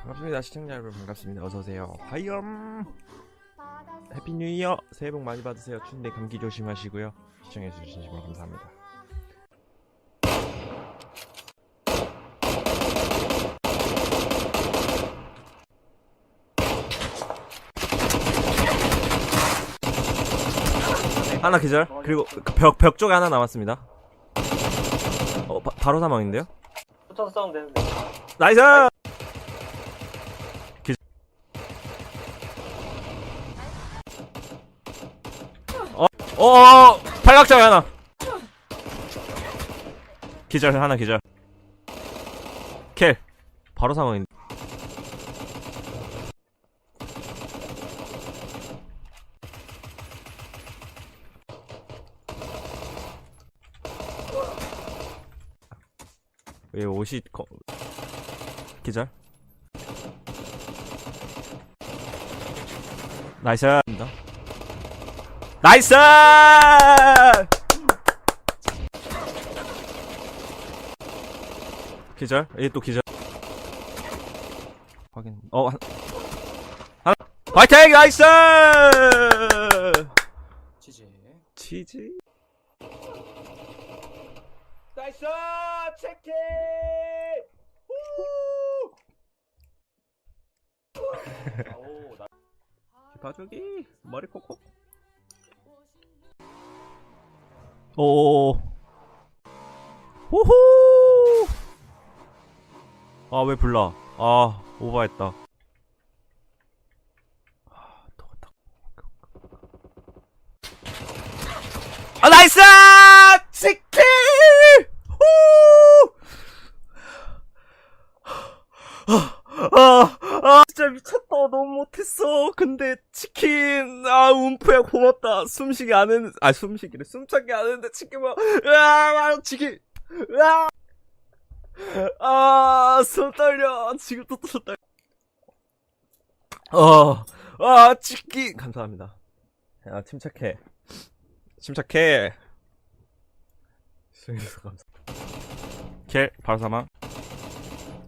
반갑습니다 시청자 여러분. 반갑습니다. 어서오세요. 화이엄! 해피 뉴 이어! 새해 복 많이 받으세요. 추운데 감기 조심하시고요. 시청해주신 진심으로 감사합니다. 하나 기절? 그리고 벽, 벽 쪽에 하나 남았습니다. 어 바, 바로 사망인데요? 붙어서 싸우면 되는데. 나이스! 기... 어, 어, 어, 팔각정에 하나. 기절 하나 기절. 킬. 바로 상황인. 왜 옷이 거... 기절. 나이스. 나이스! 기절. 얘 또 기절. 확인. 어, 한, 하나. 화이팅! 나이스! 지지. 치즈. 나이스! 체킹! 오, 나. 봐주기 머리 콕콕 오. 호호 아 왜 불나 아 오버했다. 아. 아 나이스! 치킨 아, 아, 미쳤다. 너무 못했어. 근데 치킨, 아, 움프야 고맙다. 숨쉬기 안 했는데, 아, 숨쉬기를, 숨차기 안 했는데 치킨 막, 으아, 치킨, 으아, 아, 손 떨려. 지금 또, 또 떨려. 어, 아, 치킨. 감사합니다. 야, 침착해. 침착해. 시청해주셔서 감사합니다. 킬, 바로 사망.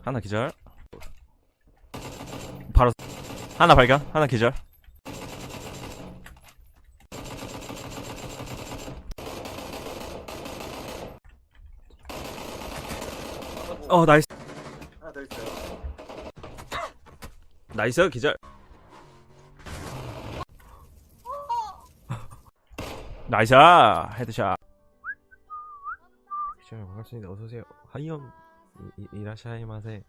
하나 기절. 바로 하나 발견? 하나 기절? 어 나이스. 하나 더 있어요. 나이스 기절. 나이스 헤드샷. 기절 반갑습니다. 어서오세요. 하이엄 이- 이라샤이마세